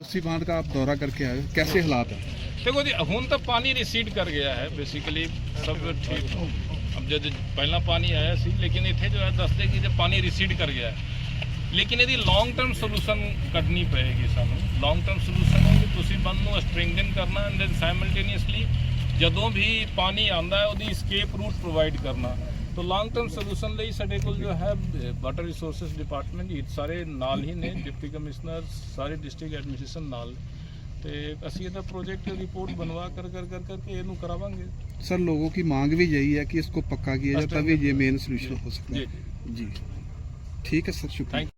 ਤੁਸੀਂ बांध का आप दौरा करके आए हो कैसे हालात है देखो जी हुन तो पानी रिसीड कर गया है बेसिकली सब ठीक ਅਬ ਜਦ ਪਹਿਲਾਂ ਪਾਣੀ ਆਇਆ ਸੀ, ਲੇਕਿਨ ਇੱਥੇ ਜੋ ਹੈ ਦੱਸਦੇ ਕਿ ਜੇ ਪਾਣੀ ਰਿਸੀਡ ਕਰ ਗਿਆ ਲੇਕਿਨ ਇਹਦੀ ਲੌਂਗ ਟਰਮ ਸੋਲੂਸ਼ਨ ਕੱਢਣੀ ਪਏਗੀ ਸਾਨੂੰ। ਲੌਂਗ ਟਰਮ ਸੋਲੂਸ਼ਨ ਹੈ ਕਿ ਤੁਸੀਂ ਬੰਦ ਨੂੰ ਸਟ੍ਰਿੰਗਨ ਕਰਨਾ ਐਂਡ ਦੈਨ ਸਾਈਮਲਟੇਨੀਅਸਲੀ ਜਦੋਂ ਵੀ ਪਾਣੀ ਆਂਦਾ ਹੈ, ਉਹਦੀ ਸਕੇਪ ਰੂਟ ਪ੍ਰੋਵਾਈਡ ਕਰਨਾ। ਤਾਂ ਲੌਂਗ ਟਰਮ ਸੋਲੂਸ਼ਨ ਲਈ ਸਾਡੇ ਕੋਲ ਜੋ ਹੈ ਵਾਟਰ ਰਿਸੋਰਸਸ ਡਿਪਾਰਟਮੈਂਟ ਇਹ ਸਾਰੇ ਨਾਲ ਹੀ ਨੇ, ਡਿਪਟੀ ਕਮਿਸ਼ਨਰ, ਸਾਰੇ ਡਿਸਟ੍ਰਿਕਟ ਐਡਮਿਨਿਸਟ੍ਰੇਸ਼ਨ ਨਾਲ। ਤੇ ਅਸੀਂ ਇਹਦਾ ਪ੍ਰੋਜੈਕਟ ਰਿਪੋਰਟ ਬਣਵਾ ਕਰ ਕਰ ਕਰ ਕਰਕੇ ਇਹਨੂੰ ਕਰਾਵਾਂਗੇ सर लोगों की मांग भी यही है कि इसको पक्का किया जाए तभी ये मेन सोल्यूशन हो सकता है जी ठीक है सर शुक्रिया